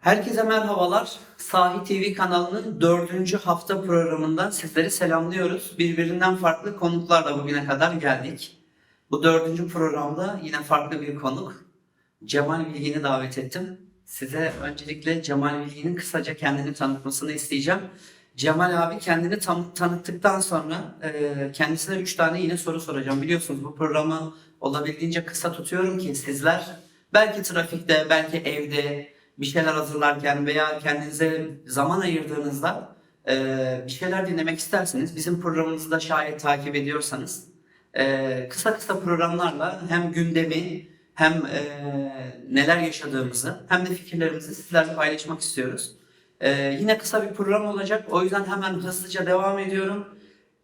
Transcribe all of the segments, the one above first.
Herkese merhabalar. Sahi TV kanalının dördüncü hafta programından sizleri selamlıyoruz. Birbirinden farklı konuklarla bugüne kadar geldik. Bu dördüncü programda yine farklı bir konuk. Cemal Bilgin'i davet ettim. Size öncelikle Cemal Bilgin'in kısaca kendini tanıtmasını isteyeceğim. Cemal abi kendini tam, tanıttıktan sonra e, kendisine üç tane yine soru soracağım. Biliyorsunuz bu programı olabildiğince kısa tutuyorum ki sizler belki trafikte, belki evde bir şeyler hazırlarken veya kendinize zaman ayırdığınızda e, bir şeyler dinlemek isterseniz bizim programımızı da şayet takip ediyorsanız e, kısa kısa programlarla hem gündemi hem e, neler yaşadığımızı hem de fikirlerimizi sizlerle paylaşmak istiyoruz. E, yine kısa bir program olacak. O yüzden hemen hızlıca devam ediyorum.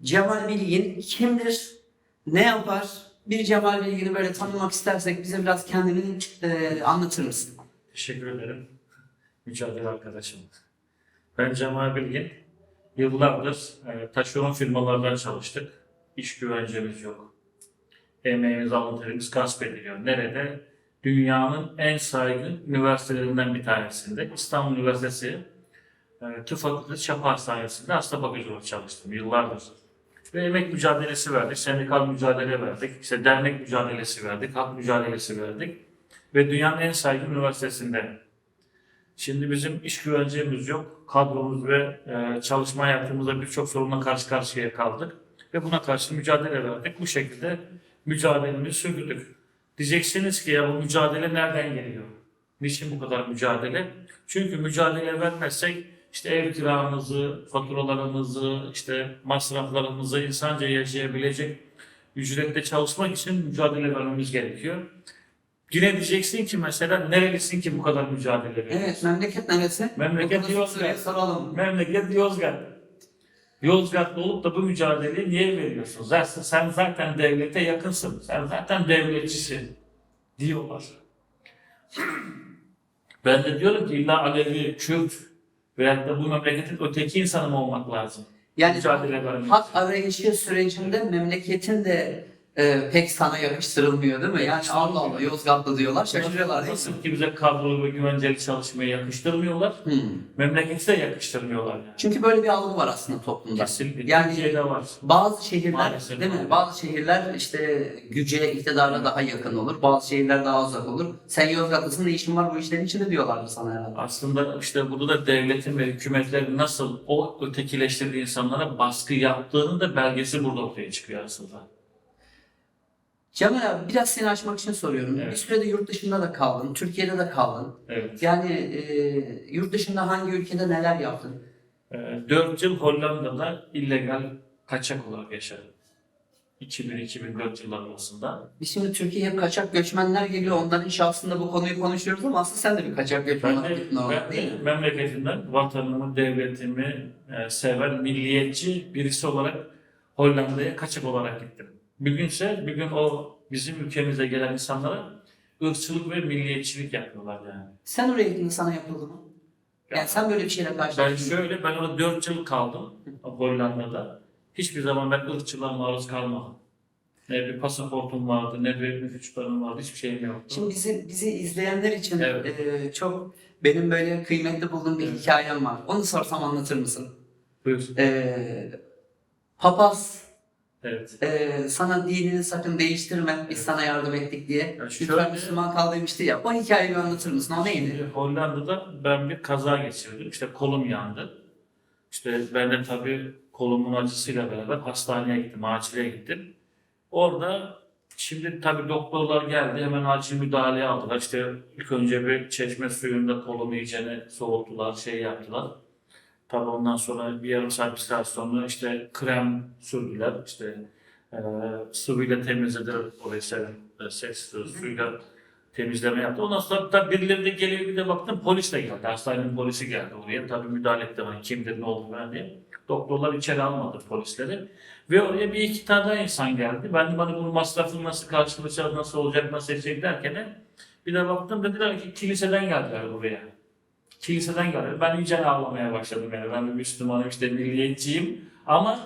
Cemal Bilgin kimdir? Ne yapar? Bir Cemal Bilgin'i böyle tanımak istersek bize biraz kendini e, anlatır mısın? Teşekkür ederim. Mücadele arkadaşım. Ben Cemal Bilgin. Yıllardır e, taşeron firmalardan çalıştık. İş güvencemiz yok. Emeğimiz, alın terimiz gasp ediliyor. Nerede? Dünyanın en saygın üniversitelerinden bir tanesinde. İstanbul Üniversitesi e, Tıp Fakültesi Çapa Hastanesi'nde hasta bakıcı olarak çalıştım yıllardır. Ve emek mücadelesi verdik, sendikal mücadele verdik, işte dernek mücadelesi verdik, hak mücadelesi verdik. Ve dünyanın en saygın üniversitesinde Şimdi bizim iş güvencemiz yok. Kadromuz ve e, çalışma hayatımızda birçok sorunla karşı karşıya kaldık. Ve buna karşı mücadele verdik. Bu şekilde mücadelemizi sürdürdük. Diyeceksiniz ki ya bu mücadele nereden geliyor? Niçin bu kadar mücadele? Çünkü mücadele vermezsek işte ev kiramızı, faturalarımızı, işte masraflarımızı insanca yaşayabilecek ücretle çalışmak için mücadele vermemiz gerekiyor. Yine diyeceksin ki mesela nerelisin ki bu kadar mücadele veriyorsun? Evet, memleket neresi? Memleket Yozgat. soralım. Memleket Yozgat. Yozgat'ta olup da bu mücadeleyi niye veriyorsun? Zaten sen zaten devlete yakınsın. Sen zaten devletçisin diyorlar. Ben de diyorum ki illa Alevi, Kürt veyahut da bu memleketin öteki insanı mı olmak lazım? Yani mücadele hak arayışı sürecinde memleketin de e, pek sana yakıştırılmıyor değil mi? Yani Allah Allah Yozgatlı diyorlar şaşırıyorlar değil mi? Nasıl ki bize kadrolu ve güvenceli çalışmayı yakıştırmıyorlar, Hmm. memleketi de yakıştırmıyorlar yani. Çünkü böyle bir algı var aslında toplumda. Kesinlikle. Yani Türkiye'de var. bazı şehirler Maalesef değil mi? Bazı şehirler işte güce, iktidara daha yakın olur. Bazı şehirler daha uzak olur. Sen Yozgatlısın ne işin var bu işlerin içinde diyorlardı sana herhalde. Aslında işte burada da devletin ve hükümetlerin nasıl o ötekileştirdiği insanlara baskı yaptığının da belgesi burada ortaya çıkıyor aslında. Cemal abi biraz seni açmak için soruyorum. Evet. Bir sürede yurt dışında da kaldın, Türkiye'de de kaldın. Evet. Yani e, yurt dışında hangi ülkede neler yaptın? 4 yıl Hollanda'da illegal kaçak olarak yaşadım. 2000-2004 yılları arasında. Biz şimdi Türkiye'ye hep kaçak göçmenler geliyor. Onların şahsında bu konuyu konuşuyoruz ama aslında sen de bir kaçak göçmen Ben de, ben değil de mi? memleketimden vatanımı, devletimi e, seven, milliyetçi birisi olarak Hollanda'ya kaçak olarak gittim. Bir günse bir gün o bizim ülkemize gelen insanlara ırkçılık ve milliyetçilik yapıyorlar yani. Sen oraya gittiğinde sana yapıldı mı? Yani sen böyle bir şeyle Ben karşılaştın mı? şöyle, ben orada 4 yıl kaldım Hollanda'da. Hiçbir zaman ben ırkçılığa maruz kalmadım. Ne bir pasaportum vardı, ne bir nüfuslarım vardı, hiçbir şeyim yoktu. Şimdi bizi bizi izleyenler için Evet. e, çok benim böyle kıymetli bulduğum bir Evet. hikayem var. Onu sorsam anlatır mısın? Buyur. E, papaz Evet. e, sana dinini sakın değiştirme biz sana yardım ettik diye. Ya Lütfen şöyle- Müslüman kal demişti ya. O hikayeyi bir anlatır mısın? O neydi? Şimdi Hollanda'da ben bir kaza geçirdim. İşte kolum yandı. İşte ben de tabii kolumun acısıyla beraber hastaneye gittim, acile gittim. Orada şimdi tabii doktorlar geldi, hemen acil müdahale aldılar. İşte ilk önce bir çeşme suyunda kolumu iyicene soğuttular, şey yaptılar. Tabii ondan sonra bir yarım saat, bir saat sonra işte krem sürdüler. İşte e, sıvıyla temizlediler orayı e, ses suyla temizleme yaptı. Ondan sonra da birileri de geliyor bir de baktım polis de geldi. Hastanenin polisi geldi oraya. Tabii müdahale etti bana kimdir ne oldu ben diye. Doktorlar içeri almadı polisleri. Ve oraya bir iki tane daha insan geldi. Ben de bana bunun masrafını nasıl karşılayacağız, nasıl olacak, nasıl edecek derken de bir de baktım dediler ki kiliseden geldiler buraya. Kiliseden geldiler. Ben iyice ağlamaya başladım yani. Ben bir Müslümanım işte milliyetçiyim. Ama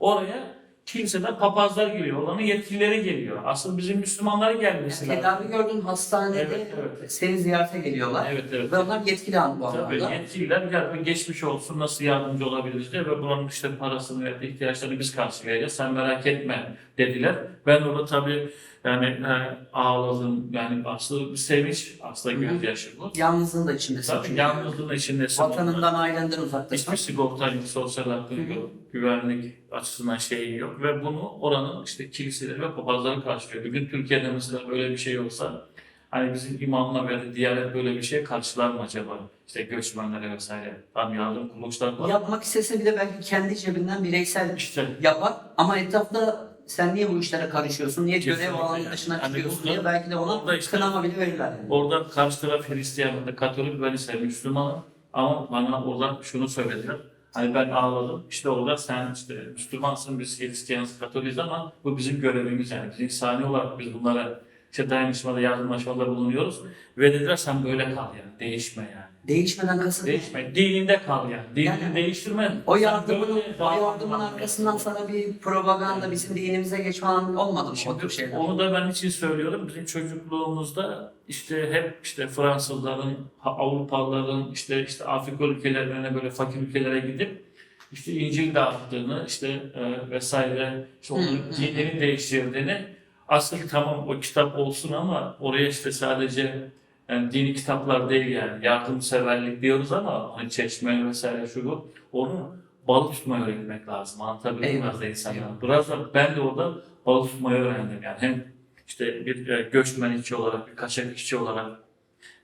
oraya kiliseden papazlar geliyor. Oranın yetkilileri geliyor. Asıl bizim Müslümanların gelmesi lazım. Tedavi gördüğün hastanede Evet, evet. seni ziyarete geliyorlar. Evet evet. Ve onlar yetkili an bu Tabii anlamda. yetkililer gel geçmiş olsun nasıl yardımcı olabiliriz diye ve bunun işte parasını ve ihtiyaçlarını biz karşılayacağız sen merak etme dediler. Ben orada tabii yani he, ağladım yani aslında bir sevinç aslında gözyaşı bu. Yalnızlığın da içindesin. Tabii yalnızlığın içindesin. Vatanından ailenden uzaktasın. Hiçbir sigorta yok, sosyal hakkı yok, güvenlik açısından şeyi yok ve bunu oranın işte kiliseleri ve papazları karşılıyor. Bugün Türkiye'de mesela böyle bir şey olsa hani bizim imamla veya da diyanet böyle bir şey karşılar mı acaba? İşte göçmenlere vesaire. Tam yardım kuruluşlar var. Yapmak istese bile belki kendi cebinden bireysel İşte yapar ama etrafta sen niye bu işlere karışıyorsun, niye görev Kesinlikle alanının yani. dışına Hani çıkıyorsun diye belki de ona orada işte- kınama bile verirler. Yani. Orada karşı taraf Hristiyan Katolik ben ise Müslümanım ama bana orada şunu söylediler. Hani ben ağladım. İşte orada sen işte Müslümansın, biz Hristiyanız, Katoliyiz ama bu bizim görevimiz yani. Biz insani olarak biz bunlara işte dayanışmada, yardımlaşmada bulunuyoruz. Ve dediler sen böyle kal yani. Değişme yani. Değişmeden kasıt Değişme. Dininde kal yani. Dinini Yani değiştirme. o Sen yardımın, böyle o yardımın arkasından sana bir propaganda, bizim dinimize geç falan olmadı mı o tür şeyler? onu da ben için söylüyorum. Bizim çocukluğumuzda işte hep işte Fransızların, Avrupalıların işte işte Afrika ülkelerine böyle fakir ülkelere gidip işte İncil dağıttığını işte e, vesaire işte onların Hı, hı, dinlerini değiştirdiğini asıl tamam o kitap olsun ama oraya işte sadece yani dini kitaplar değil yani yardımseverlik diyoruz ama hani çeşme vesaire şu bu onu balık tutmayı öğretmek lazım. Anlatabildim biraz da insanlara? Biraz da ben de orada balık tutmayı öğrendim yani. Hem işte bir e, göçmen işçi olarak, bir kaçak işçi olarak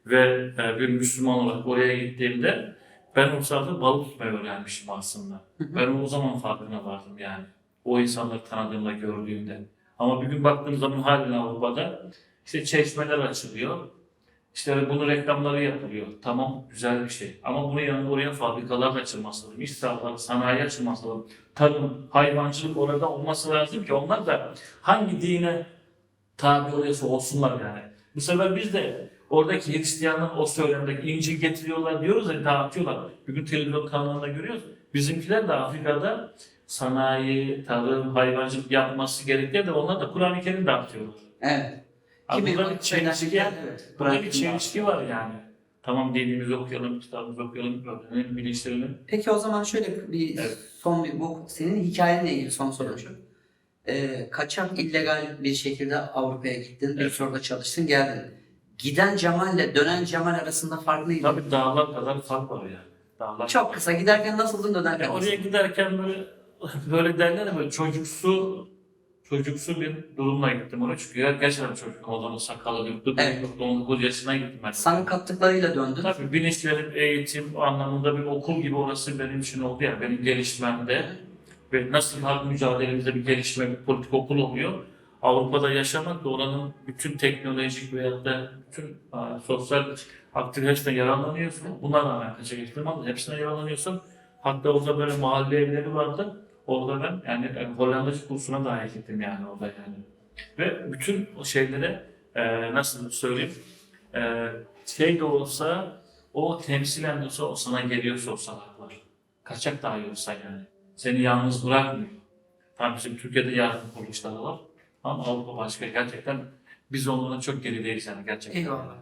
ve e, bir Müslüman olarak oraya gittiğimde ben o sırada balık tutmayı öğrenmişim aslında. Ben o zaman farkına vardım yani. O insanları tanıdığımda, gördüğümde. Ama bir gün baktığım zaman halen Avrupa'da işte çeşmeler açılıyor. İşte bunun reklamları yapılıyor. Tamam güzel bir şey. Ama bunun yanında oraya fabrikalar açılması lazım. İş sahaları, sanayi açılması lazım. Tarım, hayvancılık orada olması lazım ki onlar da hangi dine tabi oluyorsa olsunlar yani. Bu sefer biz de oradaki Hristiyanların o söylemdeki İncil getiriyorlar diyoruz ya dağıtıyorlar. Bugün televizyon kanallarında görüyoruz. Bizimkiler de Afrika'da sanayi, tarım, hayvancılık yapması gerektiği de onlar da Kur'an-ı Kerim dağıtıyorlar. Evet. Abi Kimi burada bir çelişki, evet. burada bir çelişki var yani. Tamam dinimizi okuyalım, kitabımızı okuyalım, öğrenelim, bilinçlenelim. Peki o zaman şöyle bir Evet. son bir bu senin hikayenle ilgili son sorum şu. Ee, kaçak illegal bir şekilde Avrupa'ya gittin, bir Evet. soruda çalıştın, geldin. Giden Cemal'le dönen Cemal arasında fark neydi? Tabii dağlar kadar fark var yani. Dağlar Çok kısa. Giderken nasıldın dönerken Ya oraya giderken böyle böyle derler ya böyle çocuksu çocuksu bir durumla gittim çünkü ya gerçekten çocuk o zaman sakalı yoktu. Evet. Evet. 19 yaşına gittim ben. Sana kattıklarıyla döndün. Tabii bilinçlenip eğitim anlamında bir okul gibi orası benim için oldu yani benim gelişmemde ve nasıl halk mücadelemizde bir gelişme, bir politik okul oluyor. Avrupa'da yaşamak da oranın bütün teknolojik veyahut da bütün aa, sosyal aktivitesinden yararlanıyorsun. Bunlarla rağmen kaçak ihtimal hepsine yararlanıyorsun. Hatta orada böyle mahalle evleri vardı. Orada ben yani e, Hollandacı kursuna dahil ettim yani orada yani. Ve bütün o şeylere e, nasıl söyleyeyim e, şey de olsa o temsilen de olsa o sana geliyorsa o salaklar. Kaçak dahi olsa yani. Seni yalnız bırakmıyor. Tamam bizim Türkiye'de yardım kuruluşları var. Ama Avrupa başka. Gerçekten biz onlardan çok gerideyiz yani gerçekten. Eyvallah.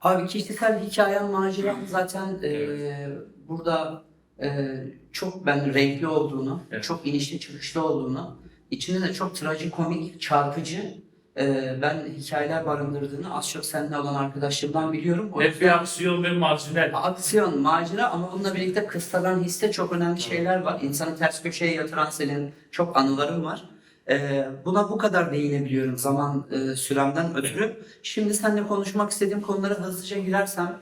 Abi kişisel hikayen, maceran zaten e, burada e, çok ben renkli olduğunu, Evet. çok inişli çıkışlı olduğunu, içinde de çok trajikomik, çarpıcı e, ben hikayeler barındırdığını az çok seninle olan arkadaşlarımdan biliyorum. O Hep yüzden- bir aksiyon ve marjinal. Aksiyon, macera ama bununla birlikte kıstadan hisse çok önemli şeyler var. İnsanı ters köşeye yatıran senin çok anıların var. Ee, buna bu kadar değinebiliyorum zaman e, süremden ötürü. Şimdi seninle konuşmak istediğim konulara hızlıca girersem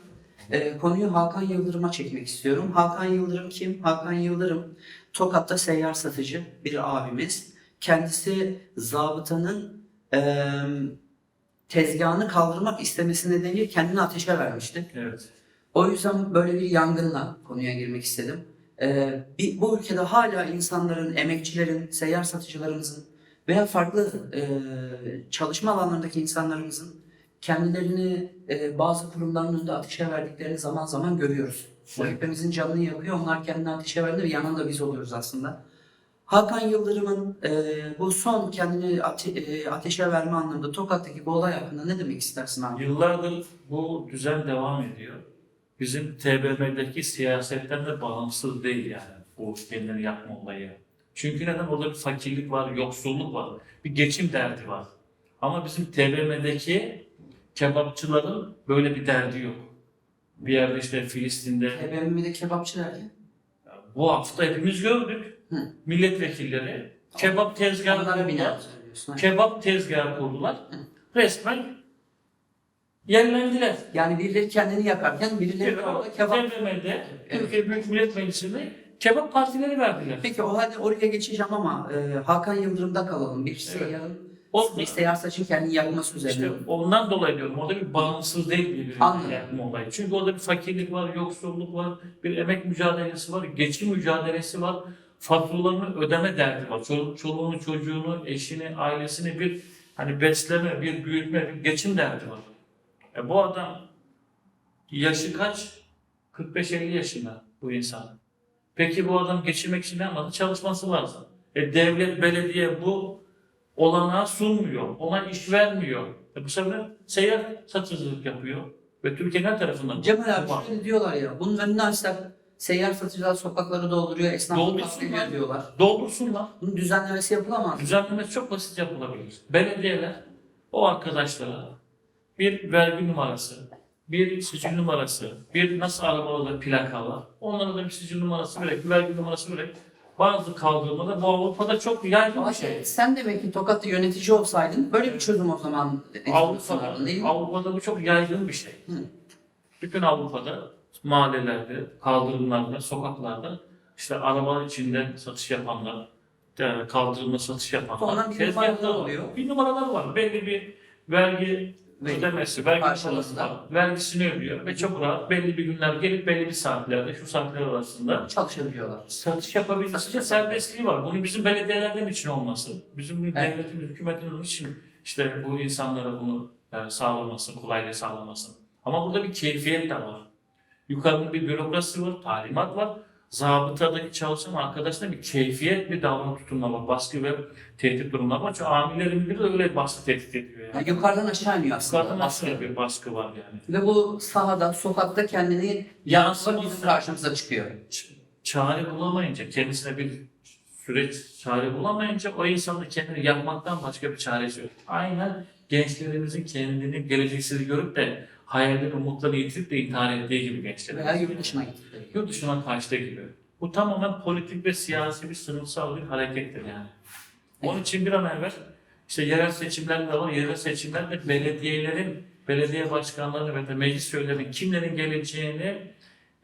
e, konuyu Hakan Yıldırım'a çekmek istiyorum. Hakan Yıldırım kim? Hakan Yıldırım Tokat'ta seyyar satıcı bir abimiz. Kendisi zabıtanın e, tezgahını kaldırmak istemesi nedeniyle kendini ateşe vermişti. Evet. O yüzden böyle bir yangınla konuya girmek istedim. Ee, bir, bu ülkede hala insanların, emekçilerin, seyyar satıcılarımızın veya farklı e, çalışma alanlarındaki insanlarımızın kendilerini e, bazı kurumların önünde ateşe verdiklerini zaman zaman görüyoruz. Bu Evet. hepimizin canını yakıyor. Onlar kendini ateşe verdi ve yanında biz oluyoruz aslında. Hakan Yıldırım'ın e, bu son kendini ate- e, ateşe verme anlamında Tokat'taki bu olay hakkında ne demek istersin abi? Yıllardır bu düzen devam ediyor. Bizim TBMM'deki siyasetten de bağımsız değil yani bu kendini yakma olayı. Çünkü neden? Orada bir fakirlik var, yoksulluk var, bir geçim derdi var. Ama bizim TBMM'deki kebapçıların böyle bir derdi yok. Bir yerde işte Filistin'de TBMM'de kebapçı derken? bu hafta hepimiz gördük. Hı. Milletvekilleri kebap tezgahı kurdular. Kebap tezgahı kurdular. Resmen yerlendiler. Yani birileri kendini yakarken birileri de orada kebap. TBMM'de Türkiye Büyük Millet Meclisi'nde kebap partileri verdiler. Peki o halde oraya geçeceğim ama e, Hakan Yıldırım'da kalalım. Bir seyyarın O, seyyar saçın kendini yakması üzerine. işte ondan dolayı diyorum orada bir bağımsız değil birbirine Anladım. yakma olayı. Çünkü orada bir fakirlik var, yoksulluk var, bir emek mücadelesi var, geçim mücadelesi var, faturalarını ödeme derdi var. Çoluk, çoluğunu, çocuğunu, eşini, ailesini bir hani besleme, bir büyütme, bir geçim derdi var. E bu adam yaşı kaç? 45-50 yaşında bu insan. Peki bu adam geçirmek için ne yapmadı? Çalışması lazım. E devlet, belediye bu olanağı sunmuyor. Ona iş vermiyor. E bu sefer seyyar satıcılık yapıyor. Ve Türkiye'nin tarafından. Cemal abi var. şöyle diyorlar ya. Bunun önünü açsak seyyar satıcılar sokakları dolduruyor. Esnaf katlediyor diyorlar. Doldursunlar. Bunun düzenlemesi yapılamaz. Düzenlemesi çok basit yapılabilir. Belediyeler o arkadaşlara bir vergi numarası, bir sicil numarası, bir nasıl arabalarda plaka var. Onlara da bir sicil numarası vererek, bir vergi numarası vererek bazı kaldırımlarda bu Avrupa'da çok yaygın bir şey. şey, sen demek ki Tokat'ta yönetici olsaydın böyle bir çözüm o zaman Avrupa'da, değil mi? Avrupa'da bu çok yaygın bir şey. Hı. Bütün Avrupa'da mahallelerde, kaldırımlarda, sokaklarda işte araba içinde satış yapanlar, e, kaldırımda satış yapanlar. Sonra bir numaralar oluyor. Bir numaralar var. Belli bir Vergi ödemesi, vergi var. Vergisini ödüyor ve çok rahat belli bir günler gelip belli bir saatlerde şu saatler arasında Çalışabiliyorlar. satış yapabilmesi serbestliği var. Bunun bizim belediyelerden için olması, bizim Evet. devletimiz, hükümetimiz için işte bu insanlara bunu e, sağlaması, kolaylığı sağlaması. Ama burada bir keyfiyet de var. Yukarıda bir bürokrasi var, talimat var. Zabıtadaki çalışan arkadaşlar bir keyfiyet, bir davranış tutumuna var. Baskı ve tehdit durumuna var. Çünkü amirlerin biri de öyle baskı tehdit ediyor yani. Yani yukarıdan aşağı iniyor aslında. Yukarıdan aslında bir baskı var yani. Ve bu sahada, sokakta kendini yansıma bizim karşımıza çıkıyor. çare bulamayınca, kendisine bir süreç çare bulamayınca o insan da kendini yapmaktan başka bir çaresi yok. Aynen gençlerimizin kendini geleceksiz görüp de hayalleri, umutları yitirip de intihar ettiği gibi gençlerimiz. Veya yurt dışına gitti. Yurt dışına kaçtığı gibi. Bu tamamen politik ve siyasi bir sınıfsal bir harekettir yani. Onun için bir an evvel işte yerel seçimler de var. Yerel seçimlerde belediyelerin, belediye başkanları ve de meclis üyelerinin kimlerin geleceğini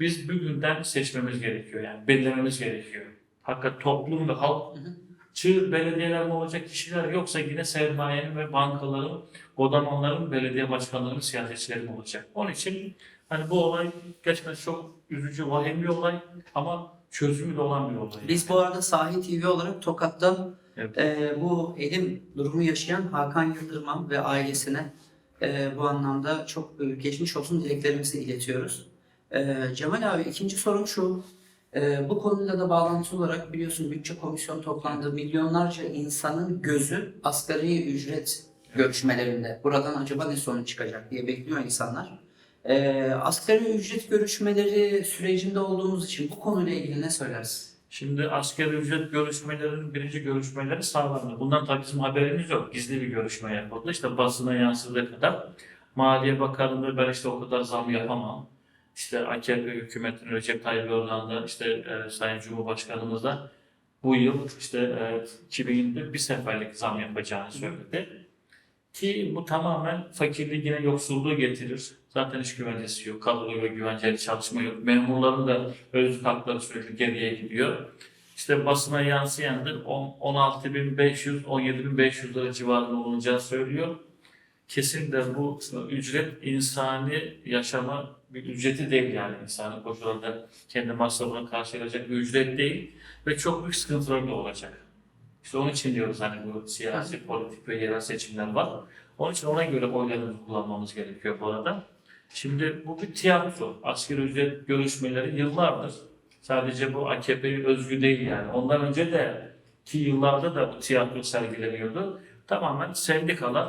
biz bugünden seçmemiz gerekiyor yani belirlememiz gerekiyor. Hakikaten toplum ve halk Hı hı. Çığ belediyeler mi olacak kişiler yoksa yine sermayenin ve bankaların, odamanların, belediye başkanlarının, siyasetçilerin olacak. Onun için hani bu olay gerçekten çok üzücü, vahim bir olay ama çözümü de olan bir olay. Biz bu arada Sahi TV olarak Tokat'ta Evet. e, bu elim durumu yaşayan Hakan Yıldırım'a ve ailesine e, bu anlamda çok e, geçmiş olsun dileklerimizi iletiyoruz. E, Cemal abi ikinci sorum şu. E, bu konuyla da bağlantılı olarak biliyorsun bütçe komisyonu toplandı. Milyonlarca insanın gözü asgari ücret görüşmelerinde. Buradan acaba ne sonuç çıkacak diye bekliyor insanlar. E, asgari ücret görüşmeleri sürecinde olduğumuz için bu konuyla ilgili ne söylersin? Şimdi asgari ücret görüşmelerinin birinci görüşmeleri sağlandı. Bundan tabii bizim haberimiz yok. Gizli bir görüşme yapıldı. İşte basına yansıdığı kadar Maliye Bakanlığı ben işte o kadar zam yapamam. İşte AKP hükümetinin Recep Tayyip Erdoğan da işte e, Sayın Cumhurbaşkanımız da bu yıl işte e, 2020'de bir seferlik zam yapacağını söyledi. Ki bu tamamen fakirliği yine yoksulluğu getirir. Zaten iş güvencesi yok, kadro ve güvenceli çalışma yok. Memurların da özlük hakları sürekli geriye gidiyor. İşte basına yansıyan da 16.500, 17.500 lira civarında olacağı söylüyor. Kesinlikle bu ücret insani yaşama bir ücreti değil yani insani koşullarda kendi masrafını karşılayacak bir ücret değil ve çok büyük sıkıntıları da olacak. İşte onun için diyoruz hani bu siyasi, politik ve yerel seçimler var. Onun için ona göre oylarımızı kullanmamız gerekiyor bu arada. Şimdi bu bir tiyatro. Asgari ücret görüşmeleri yıllardır. Sadece bu AKP'ye özgü değil yani. Ondan önce de ki yıllarda da bu tiyatro sergileniyordu. Tamamen sendikalar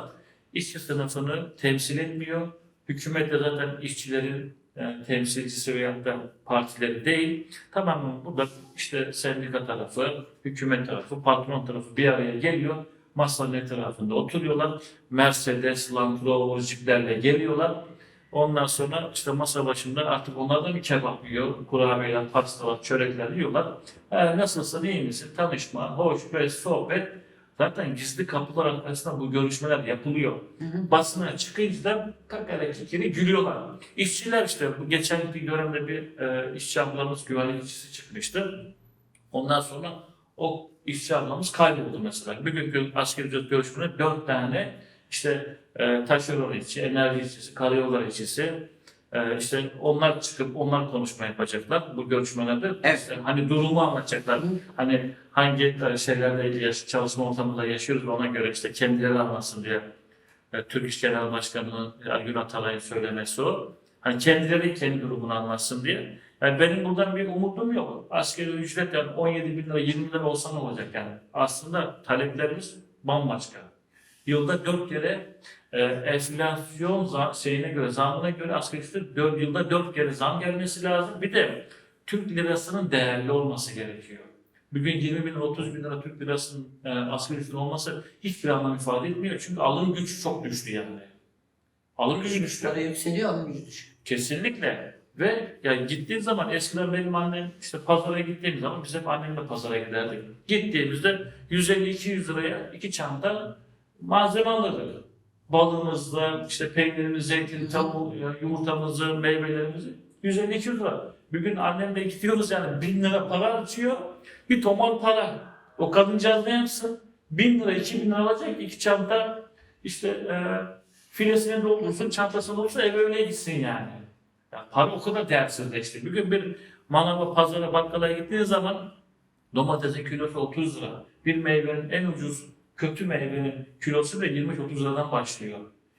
işçi sınıfını temsil etmiyor. Hükümet de zaten işçilerin yani temsilcisi veyahut da partileri değil. Tamamen burada işte sendika tarafı, hükümet tarafı, patron tarafı bir araya geliyor. Masanın etrafında oturuyorlar. Mercedes, Land Rover jiplerle geliyorlar. Ondan sonra işte masa başında artık onlar da bir kebap yiyor. Kurabiyeler, pastalar, çörekler yiyorlar. E, nasılsın, iyi misin? Tanışma, hoş, sohbet. Zaten gizli kapılar arkasında bu görüşmeler yapılıyor. Hı hı. Basına çıkınca da kakara kikiri gülüyorlar. İşçiler işte bu geçen bir dönemde bir e, işçi ablamız güvenlik işçisi çıkmıştı. Ondan sonra o işçi ablamız kayboldu mesela. Bir gün askeri ücret görüşmede dört tane işte e, taşeron işçi, enerji işçisi, karayollar işçisi e, işte onlar çıkıp onlar konuşma yapacaklar bu görüşmelerde. Evet. İşte hani durumu anlatacaklar. Hı. Hani hangi e, şeylerle yaş- çalışma ortamında yaşıyoruz ona göre işte kendileri anlatsın diye e, Türk İş Genel Başkanı'nın Ergün Atalay'ın söylemesi o. Hani kendileri kendi durumunu anlatsın diye. Yani benim buradan bir umudum yok. Askeri ücret yani 17 bin lira 20 bin lira olsa ne olacak yani? Aslında taleplerimiz bambaşka. Yılda 4 kere e, enflasyon za- şeyine göre, zamına göre asgari ücret 4 yılda 4 kere zam gelmesi lazım. Bir de Türk lirasının değerli olması gerekiyor. Bugün 20 bin lira, 30 bin lira Türk lirasının e, asgari ücretin olması hiçbir anlam ifade etmiyor. Çünkü alım gücü çok düştü yani. Alım gücü düştü. Para yükseliyor alım gücü düşüyor. Kesinlikle. Ve yani gittiğin zaman eskiden benim annem işte pazara gittiğim zaman biz hep annemle pazara giderdik. Gittiğimizde 150-200 liraya iki çanta malzeme alırdık. Balımızla, işte peynirimiz, zeytin, tavuğu, yumurtamızı, meyvelerimizi 150-200 lira. Bugün annemle gidiyoruz yani 1000 lira para harcıyor. Bir tomar para. O kadıncağız ne yapsın? 1000 lira, 2000 lira alacak iki çanta işte e, filesine doldursun, çantasına doldursun eve öyle gitsin yani. Ya para o kadar değersizleşti. Bugün bir manava, pazara, bakkala gittiğin zaman domatesin kilosu 30 lira. Bir meyvenin en ucuz kötü meyvenin kilosu bile 25-30 liradan başlıyor.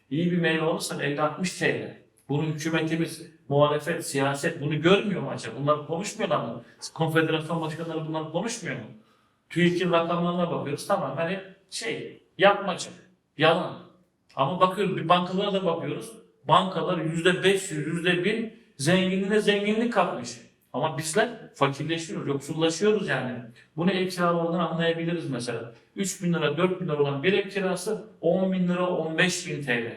İyi bir meyve alırsan 50-60 TL. Bunu hükümetimiz, muhalefet, siyaset bunu görmüyor mu acaba? Bunlar konuşmuyorlar mı? Konfederasyon başkanları bunlar konuşmuyor mu? TÜİK'in rakamlarına bakıyoruz tamam hani şey yapmacık, yalan. Ama bakıyoruz bir bankalara da bakıyoruz. Bankalar yüzde 500, yüzde 1000 zenginliğine zenginlik katmış. Ama bizler fakirleşiyoruz, yoksullaşıyoruz yani. Bunu ev kiralarından anlayabiliriz mesela. 3 bin lira, 4 bin lira olan bir ev kirası 10 bin lira, 15 bin TL.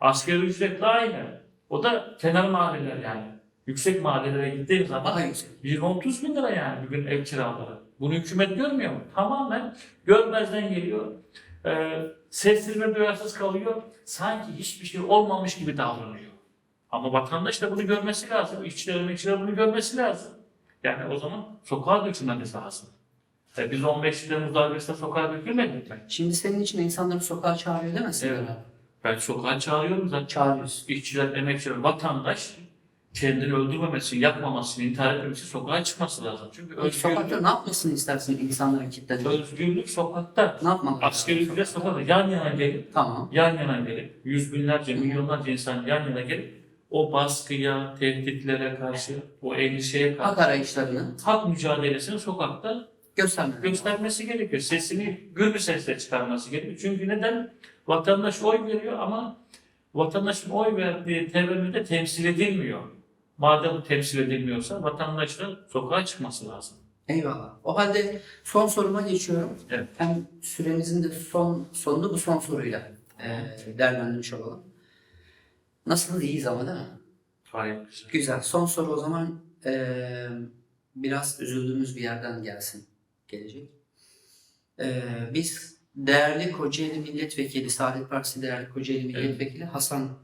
Asgari ücret de aynı. O da kenar mahalleler yani. Yüksek mahallelere gittiğim zaman Daha yüksek. 20-30 bin lira yani bugün ev kiraları. Bunu hükümet görmüyor mu? Tamamen görmezden geliyor. Ee, sessiz ve duyarsız kalıyor. Sanki hiçbir şey olmamış gibi davranıyor. Ama vatandaş da bunu görmesi lazım. İşçiler, emekçiler bunu görmesi lazım. Yani o zaman sokağa dökülmemiz lazım. E biz 15 Temmuz darbesinde sokağa dökülmedik mi? Şimdi senin için insanları sokağa çağırıyor değil mi Evet. Ben sokağa çağırıyorum zaten. Çağırıyorsun. İşçiler, emekçiler, vatandaş kendini öldürmemesi, yakmaması, intihar etmemesi sokağa çıkması lazım. Çünkü Peki sokakta özgürlük, ne yapmasını istersin insanların kitleleri? özgürlük sokakta. Ne yapmalı? Asgari ücret sokakta yan yana gelip, Tamam. yan yana gelip, yüz binlerce, milyonlarca insan yan yana gelip o baskıya, tehditlere karşı, o endişeye karşı Hak arayışlarını hak mücadelesini sokakta göstermeli. göstermesi gerekiyor. Sesini gür bir sesle çıkarması gerekiyor. Çünkü neden? Vatandaş oy veriyor ama vatandaşın oy verdiği TBMM'de temsil edilmiyor. Madem temsil edilmiyorsa vatandaşın sokağa çıkması lazım. Eyvallah. O halde son soruma geçiyorum. Evet. Hem süremizin de son sonunu bu son soruyla e, değerlendirmiş olalım. Nasıl iyiyiz ama değil mi? Gayet güzel. Güzel. Son soru o zaman e, biraz üzüldüğümüz bir yerden gelsin. Gelecek. E, biz değerli Kocaeli Milletvekili, Saadet Partisi değerli Kocaeli Milletvekili Hasan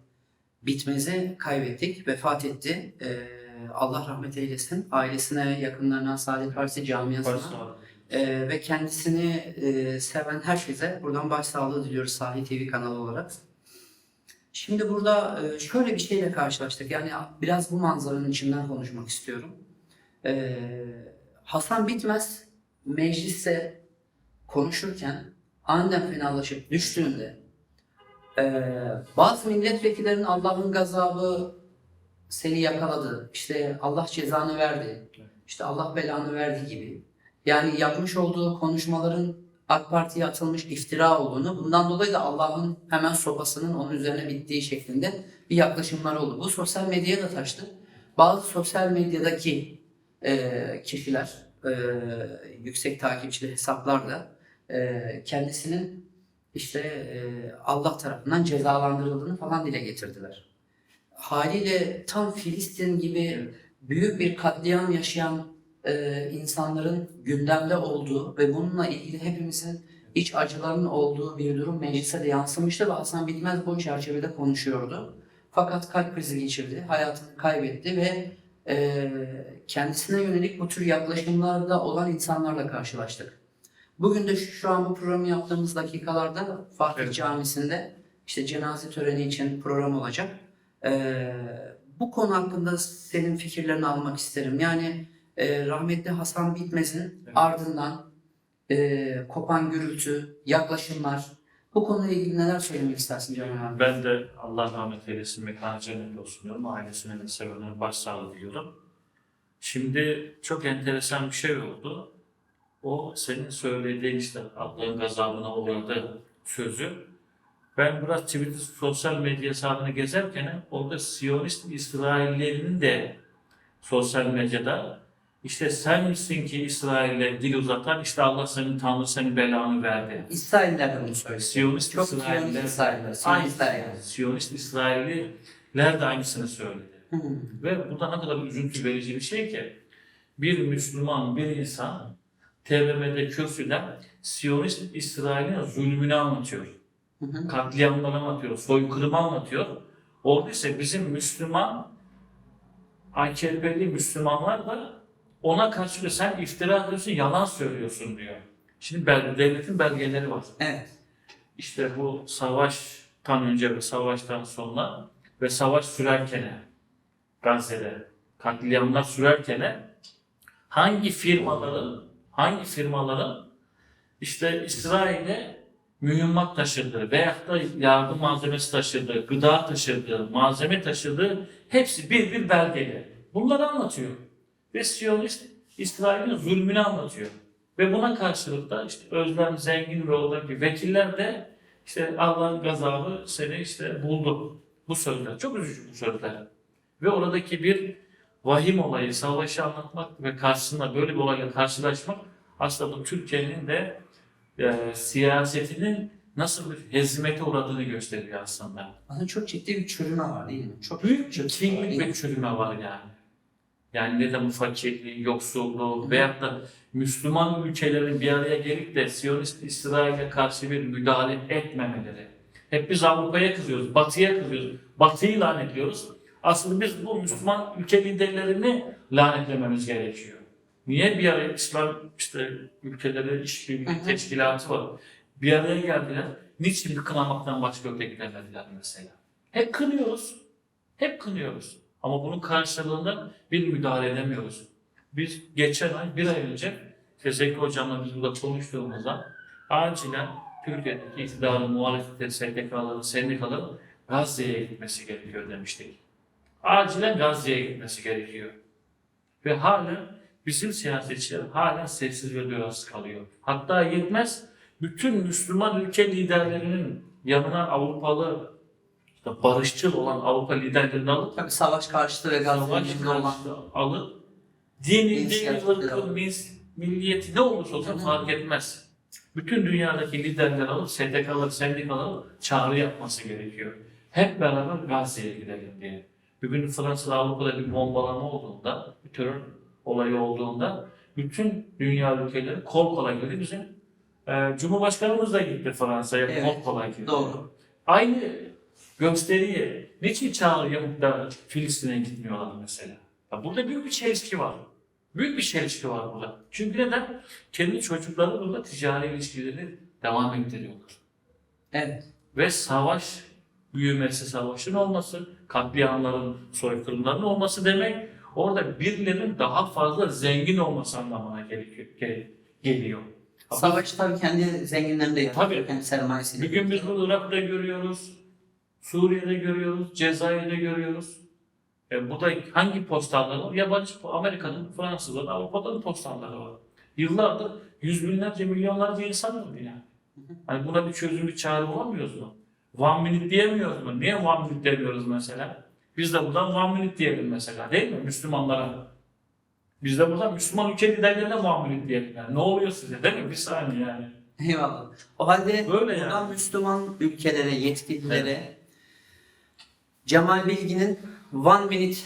Bitmez'i kaybettik. Vefat etti. E, Allah rahmet eylesin. Ailesine, yakınlarına, Saadet Partisi camiasına e, ve kendisini e, seven herkese buradan başsağlığı diliyoruz Sahi TV kanalı olarak. Şimdi burada e, şöyle bir şeyle karşılaştık. Yani biraz bu manzaranın içinden konuşmak istiyorum. E, Hasan Bitmez mecliste konuşurken aniden fenalaşıp düştüğünde e, bazı milletvekillerinin Allah'ın gazabı seni yakaladı. İşte Allah cezanı verdi. İşte Allah belanı verdi gibi Yani yapmış olduğu konuşmaların AK Parti'ye atılmış iftira olduğunu, bundan dolayı da Allah'ın hemen sopasının onun üzerine bittiği şeklinde bir yaklaşımlar oldu. Bu sosyal medyaya da taştı. Bazı sosyal medyadaki e, kişiler, e, yüksek takipçili hesaplarla e, kendisinin işte e, Allah tarafından cezalandırıldığını falan dile getirdiler. Haliyle tam Filistin gibi büyük bir katliam yaşayan e, insanların gündemde olduğu ve bununla ilgili hepimizin iç acılarının olduğu bir durum meclise de yansımıştı ve Hasan Bilmez bu çerçevede konuşuyordu. Fakat kalp krizi geçirdi, hayatını kaybetti ve e, kendisine yönelik bu tür yaklaşımlarda olan insanlarla karşılaştık. Bugün de şu, an bu programı yaptığımız dakikalarda Fatih Evet. Camii'sinde işte cenaze töreni için program olacak. Ee, bu konu hakkında senin fikirlerini almak isterim. Yani e, rahmetli Hasan Bitmez'in Evet. ardından e, kopan gürültü, yaklaşımlar. Bu konuyla ilgili neler söylemek istersin Cemal abi? Ben de Allah rahmet eylesin, mekanı cennet olsun diyorum. Ailesine de sevenlere başsağlığı diliyorum. Şimdi çok enteresan bir şey oldu. O senin söylediğin işte Allah'ın gazabına uğradı sözü. Ben biraz Twitter sosyal medya hesabını gezerken orada Siyonist İsraillerinin de sosyal medyada işte sen misin ki İsrail'e dil uzatan işte Allah senin Tanrı senin belanı verdi. İsrailler de bunu söylüyor. Siyonist Çok İsrailler, Siyonist İsrailler. Siyonist İsrailliler de aynısını söyledi. Hı. Ve bu da ne kadar üzüntü verici bir şey ki bir Müslüman, bir insan TBMM'de kürsüden Siyonist İsrail'in zulmünü anlatıyor. Hı hı. Katliamları anlatıyor, soykırımı anlatıyor. Orada ise bizim Müslüman, AKP'li Müslümanlar da ona karşı sen iftira atıyorsun, yalan söylüyorsun diyor. Şimdi bel- devletin belgeleri var. Evet. İşte bu savaştan önce ve savaştan sonra ve savaş sürerken Gazze'de katliamlar sürerken hangi firmaların hangi firmaların işte İsrail'e mühimmat taşıdığı veyahut da yardım malzemesi taşıdığı, gıda taşıdığı, malzeme taşıdığı hepsi bir bir belgeli. Bunları anlatıyor. Ve Siyonist İsrail'in zulmünü anlatıyor. Ve buna karşılık da işte Özlem Zengin oradaki vekiller de işte Allah'ın gazabı seni işte buldu. Bu sözler. Çok üzücü bu sözler. Ve oradaki bir vahim olayı, savaşı anlatmak ve karşısında böyle bir olayla karşılaşmak aslında bu Türkiye'nin de e, siyasetinin nasıl bir hezimete uğradığını gösteriyor aslında. Aslında çok ciddi bir çürüme var değil mi? Çok Büyük bir çürüme var yani. Yani ne de bu fakirliği, yoksulluğu veyahut da Müslüman ülkelerin bir araya gelip de Siyonist İsrail'e karşı bir müdahale etmemeleri. Hep biz Avrupa'ya kızıyoruz, Batı'ya kızıyoruz, Batı'yı lanetliyoruz. Aslında biz bu Müslüman ülke liderlerini lanetlememiz gerekiyor. Niye bir araya İslam işte ülkeleri işbirliği Hı hı. teşkilatı var. Bir araya geldiler. Niçin bir kınamaktan başka öte gidemediler mesela? Hep kınıyoruz. Hep kınıyoruz. Ama bunun karşılığında bir müdahale edemiyoruz. Biz geçen ay, bir ay önce işte Zeki Hocam'la biz konuştuğumuzda acilen Türkiye'deki iktidarın, muhalefet STK'ların, sendikaların Gazze'ye gitmesi gerekiyor demiştik. Acilen Gazze'ye gitmesi gerekiyor. Ve halen bizim siyasetçiler halen sessiz ve duyarsız kalıyor. Hatta yetmez bütün Müslüman ülke liderlerinin yanına Avrupalı işte barışçıl olan Avrupa liderlerini alıp Tabii savaş karşıtı ve savaş olan karşıtı alıp dini, dini, İnisiyatifleri ırkı, mis- milliyeti ne olursa olsun Hı hı. fark etmez. Bütün dünyadaki liderler alıp STK'ları, sendikaları çağrı yapması gerekiyor. Hep beraber Gazze'ye gidelim diye. Bugün Fransa'da Avrupa'da bir bombalama olduğunda, bir terör olayı olduğunda bütün dünya ülkeleri kol kola girdi. Bizim e, Cumhurbaşkanımız da gitti Fransa'ya Evet, kol kola girdi. doğru. Aynı gösteriye niçin çağrı da Filistin'e gitmiyorlar mesela? Ya burada büyük bir çelişki var. Büyük bir çelişki var burada. Çünkü neden? Kendi çocukları burada ticari ilişkileri devam ettiriyorlar. Evet. Ve savaş büyümesi, savaşın olması, katliamların, soykırımların olması demek orada birilerinin daha fazla zengin olması anlamına geliyor. Savaş tabii kendi zenginlerinde yapıyor. Tabii. Kendi sermayesiyle. Bir gün biz bunu Irak'ta görüyoruz, Suriye'de görüyoruz, Cezayir'de görüyoruz. E, bu da hangi postalları var? Yabancı, Amerika'nın, Fransızların, Avrupa'nın postalları var. Yıllardır yüz binlerce milyonlarca insan öldü yani. Hani buna bir çözüm bir çare bulamıyoruz mu? One minute diyemiyoruz mu? Niye one minute demiyoruz mesela? Biz de buradan one minute diyelim mesela değil mi Müslümanlara? Biz de buradan Müslüman ülke liderlerine one minute diyelim yani. Ne oluyor size değil mi? Bir saniye yani. Eyvallah. O halde Böyle buradan yani. Müslüman ülkelere, yetkililere Cemal Bilgin'in One Minute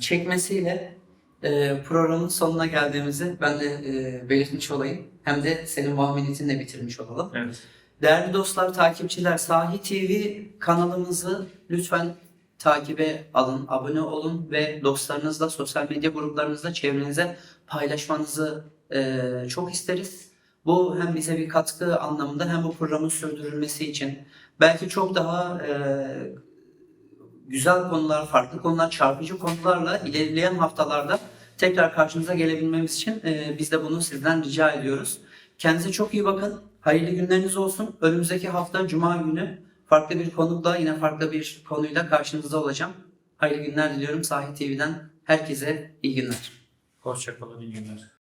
çekmesiyle e, programın sonuna geldiğimizi ben de e, belirtmiş olayım. Hem de senin One Minute'ini de bitirmiş olalım. Evet. Değerli dostlar, takipçiler, Sahi TV kanalımızı lütfen takibe alın, abone olun ve dostlarınızla, sosyal medya gruplarınızda çevrenize paylaşmanızı e, çok isteriz. Bu hem bize bir katkı anlamında hem bu programın sürdürülmesi için belki çok daha e, güzel konular, farklı konular, çarpıcı konularla ilerleyen haftalarda tekrar karşınıza gelebilmemiz için e, biz de bunu sizden rica ediyoruz. Kendinize çok iyi bakın. Hayırlı günleriniz olsun. Önümüzdeki hafta Cuma günü farklı bir konukla yine farklı bir konuyla karşınızda olacağım. Hayırlı günler diliyorum. Sahih TV'den herkese iyi günler. Hoşçakalın, iyi günler.